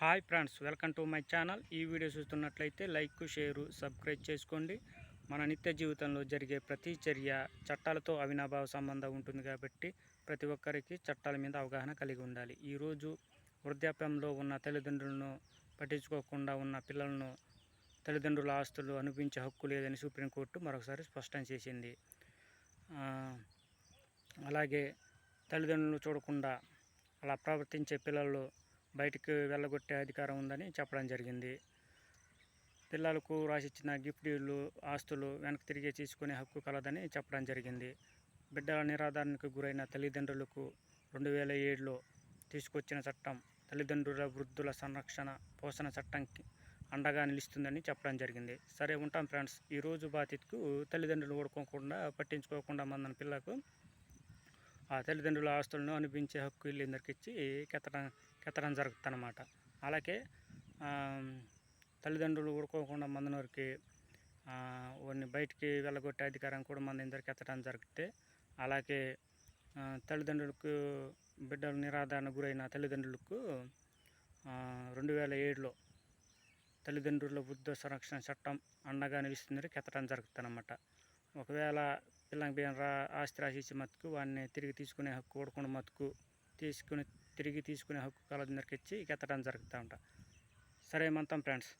Hi friends welcome to my channel. ఈ video చూస్తున్నట్లయితే like share subscribe చేసుకోండి. మన నిత్య జీవితంలో జరిగే ప్రతి చర్య చట్టాలతో అవినాభావ సంబంధం ఉంటుంది కాబట్టి ప్రతి ఒక్కరికి చట్టాల మీద అవగాహన కలిగి ఉండాలి. ఈరోజు వృద్ధాప్యంలో ఉన్న తల్లిదండ్రులను పట్టించుకోకుండా ఉన్న పిల్లలను తల్లిదండ్రుల ఆస్తులు అనిపించే హక్కు లేదని సుప్రీంకోర్టు మరొకసారి స్పష్టం చేసింది. అలాగే తల్లిదండ్రులను చూడకుండా అలా ప్రవర్తించే పిల్లలు బయటికి వెళ్ళగొట్టే అధికారం ఉందని చెప్పడం జరిగింది. పిల్లలకు రాసిచ్చిన గిఫ్ట్లు ఆస్తులు వెనక్కి తిరిగి తీసుకునే హక్కు కలదని చెప్పడం జరిగింది. బిడ్డల నిరాధారణకు గురైన తల్లిదండ్రులకు రెండు వేల ఏడులో తీసుకొచ్చిన చట్టం తల్లిదండ్రుల వృద్ధుల సంరక్షణ పోషణ చట్టం అండగా నిలుస్తుందని చెప్పడం జరిగింది. సరే ఉంటాం ఫ్రెండ్స్ ఈరోజు బాధితుకు తల్లిదండ్రులు ఓడుకోకుండా పట్టించుకోకుండా మందన పిల్లకు ఆ తల్లిదండ్రుల ఆస్తులను అనిపించే హక్కు వీళ్ళందరికి ఇచ్చి కెత్తడం కెత్తడం జరుగుతుందన్నమాట. అలాగే తల్లిదండ్రులు ఊరుకోకుండా మందనవరికి వారిని బయటికి వెళ్ళగొట్టే అధికారం కూడా మన ఇందరికి ఎత్తడం జరిగితే అలాగే తల్లిదండ్రులకు బిడ్డలు నిరాధారణ గురైన తల్లిదండ్రులకు రెండు వేల ఏడులో తల్లిదండ్రుల వృద్ధ సంరక్షణ చట్టం అండగా నిలుస్తుందని కెత్తడం జరుగుతుందన్నమాట. ఒకవేళ పిల్లకి బియ్యం రా ఆస్తి ఇచ్చే మత్తుకు వాడిని తిరిగి తీసుకునే హక్కు ఓడకుండా మత్తుకు తీసుకుని తిరిగి తీసుకునే హక్కు కలదందరికి ఇచ్చి ఎత్తడం జరుగుతూ ఉంటా. సరే మంతం ఫ్రెండ్స్.